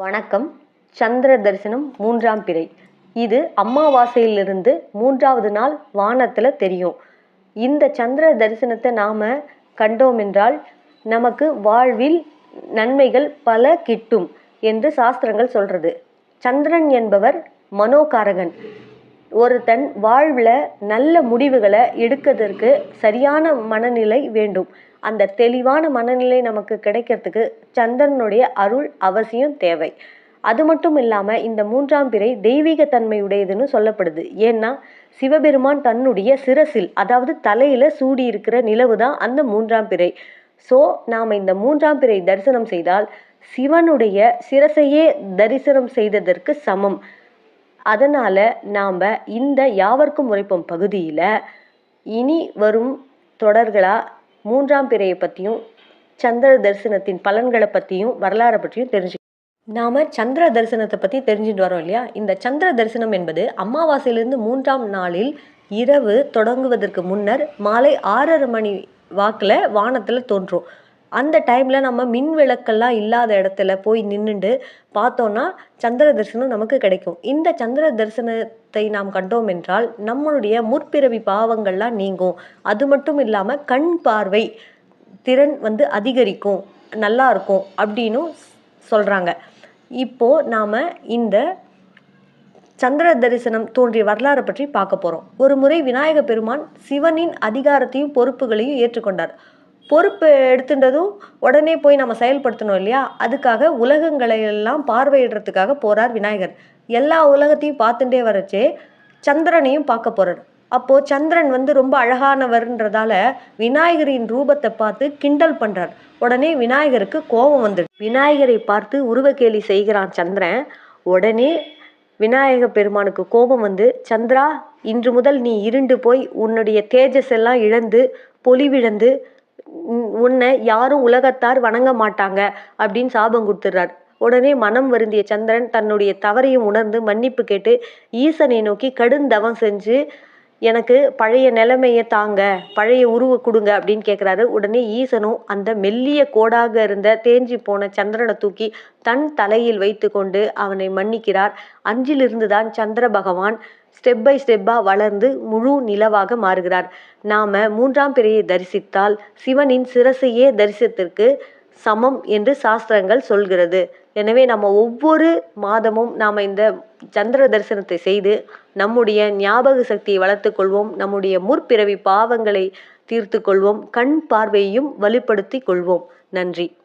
வணக்கம். சந்திர தரிசனம் மூன்றாம் பிறை. இது அமாவாசையிலிருந்து மூன்றாவது நாள் வானத்தில் தெரியும். இந்த சந்திர தரிசனத்தை நாம் கண்டோம் என்றால் நமக்கு வாழ்வில் நன்மைகள் பல கிட்டும் என்று சாஸ்திரங்கள் சொல்கிறது சந்திரன் என்பவர் மனோகாரகன். ஒருத்தன் வாழ்வில் நல்ல முடிவுகளை எடுக்கிறதுக்கு சரியான மனநிலை வேண்டும். அந்த தெளிவான மனநிலை நமக்கு கிடைக்கிறதுக்கு சந்திரனுடைய அருள் அவசியம் தேவை. அது மட்டும் இல்லாமல் இந்த மூன்றாம் பிறை தெய்வீக தன்மையுடையதுன்னு சொல்லப்படுது. ஏன்னா சிவபெருமான் தன்னுடைய சிரசில் அதாவது தலையில் சூடி இருக்கிற நிலவு தான் அந்த மூன்றாம் பிறை. ஸோ நாம் இந்த மூன்றாம் பிறை தரிசனம் செய்தால் சிவனுடைய சிரசையே தரிசனம் செய்ததற்கு சமம். அதனால் நாம் இந்த யாவர்க்கும் உரைப்போம் பகுதியில் இனி வரும் தொடர்களாக மூன்றாம் பிறையை பற்றியும் சந்திர தரிசனத்தின் பலன்களை பற்றியும் வரலாறை பற்றியும் தெரிஞ்சு நாம் சந்திர தரிசனத்தை பற்றி தெரிஞ்சுட்டு வரோம் இல்லையா? இந்த சந்திர தரிசனம் என்பது அமாவாசையிலிருந்து மூன்றாம் நாளில் இரவு தொடங்குவதற்கு முன்னர் மாலை ஆறரை மணி வாக்கில் வானத்தில் தோன்றும். அந்த டைமில் நம்ம மின் விளக்கெல்லாம் இல்லாத இடத்துல போய் நின்றுண்டு பார்த்தோன்னா சந்திர தரிசனம் நமக்கு கிடைக்கும். இந்த சந்திர தரிசனத்தை நாம் கண்டோம் என்றால் நம்மளுடைய முற்பிறவி பாவங்கள்லாம் நீங்கும். அது மட்டும் இல்லாமல் கண் பார்வை திறன் வந்து அதிகரிக்கும். நல்லா இருக்கும் அப்படின்னும் சொல்கிறாங்க இப்போது நாம் இந்த சந்திர தரிசனம் தோன்றிய வரலாறு பற்றி பார்க்க போகிறோம் ஒரு முறை விநாயக பெருமான் சிவனின் அதிகாரத்தையும் பொறுப்புகளையும் ஏற்றுக்கொண்டார். பொறுப்பு எடுத்துட்டதும் உடனே போய் நம்ம செயல்படுத்தணும் இல்லையா? அதுக்காக உலகங்களை எல்லாம் பார்வையிடுறதுக்காக போகிறார் விநாயகர். எல்லா உலகத்தையும் பார்த்துட்டே வரச்சே சந்திரனையும் பார்க்க போகிறார் அப்போது சந்திரன் வந்து ரொம்ப அழகானவர்ன்றதால விநாயகரின் ரூபத்தை பார்த்து கிண்டல் பண்ணுறார் உடனே விநாயகருக்கு கோபம் வந்துடு விநாயகரை பார்த்து உருவக்கேலி செய்கிறான் சந்திரன். உடனே விநாயக பெருமானுக்கு கோபம் வந்து சந்திரா இன்று முதல் நீ இருண்டு போய் உன்னுடைய தேஜஸ் எல்லாம் இழந்து பொலிவிழந்து உன்னை யாரும் உலகத்தார் வணங்க மாட்டாங்க அப்படின்னு சாபம் கொடுத்துட்றார். உடனே மனம் வருந்திய சந்திரன் தன்னுடைய தவறையும் உணர்ந்து மன்னிப்பு கேட்டு ஈசனை நோக்கி கடுந்தவம் செஞ்சு எனக்கு பழைய நிலைமையை தாங்க பழைய உருவ கொடுங்க அப்படின்னு கேட்குறாரு உடனே ஈசனும் அந்த மெல்லிய கோடாக இருந்த தேஞ்சி போன சந்திரனை தூக்கி தன் தலையில் வைத்து கொண்டு அவனை மன்னிக்கிறார். அஞ்சிலிருந்து தான் சந்திர பகவான் ஸ்டெப் பை ஸ்டெப்பாக வளர்ந்து முழு நிலவாக மாறுகிறார். நாம் மூன்றாம் பிறையை தரிசித்தால் சிவனின் சிரசையே தரிசனத்திற்கு சமம் என்று சாஸ்திரங்கள் சொல்கிறது. எனவே நம்ம ஒவ்வொரு மாதமும் நாம் இந்த சந்திர தரிசனத்தை செய்து நம்முடைய ஞாபக சக்தியை வளர்த்து கொள்வோம். நம்முடைய முற்பிறவி பாவங்களை தீர்த்து கொள்வோம். கண் பார்வையையும் வலுப்படுத்தி கொள்வோம். நன்றி.